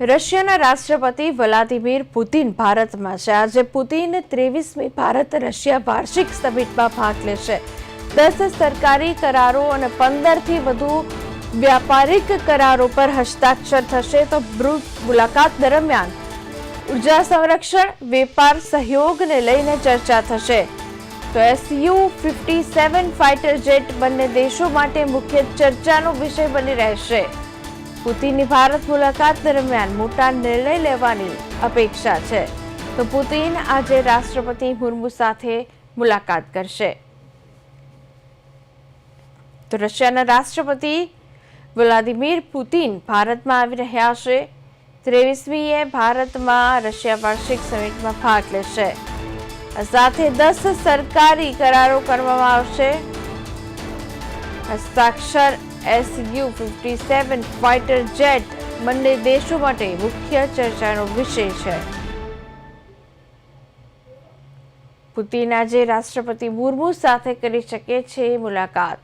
રશિયાના રાષ્ટ્રપતિ Vladimir Putin ભારતમાં છે. આજે પુતિન ત્રેવીસમી ભારત રશિયા વાર્ષિક સમિટમાં ભાગ લેશે. દસ સરકારી કરારો અને પંદરથી વધુ વ્યાપારિક કરારો પર હસ્તાક્ષર થશે તો મુલાકાત દરમિયાન ઊર્જા સંરક્ષણ, વેપાર સહયોગને લઈને ચર્ચા થશે. તો SU fifty seven fighter jet બંને દેશો માટે મુખ્ય ચર્ચાનો વિષય બની રહેશે. પુતિનની ભારત મુલાકાત દરમિયાન મોટા નિર્ણય લેવાની અપેક્ષા છે. તો પુતિન આજે રાષ્ટ્રપતિ મુર્મુ સાથે મુલાકાત કરશે. તો રશિયાના રાષ્ટ્રપતિ વ્લાદિમીર પુતિન ભારતમાં આવી રહ્યા છે. ત્રેવીસમીએ ભારતમાં રશિયા વાર્ષિક સમિટમાં ભાગ લેશે. સાથે દસ સરકારી કરારો કરવામાં આવશે. હસ્તાક્ષર SU fifty seven fighter jet બંને દેશો માટે મુખ્ય ચર્ચાનો વિષય છે. પુતિન આજે રાષ્ટ્રપતિ મુર્મુ સાથે કરી શકે છે મુલાકાત.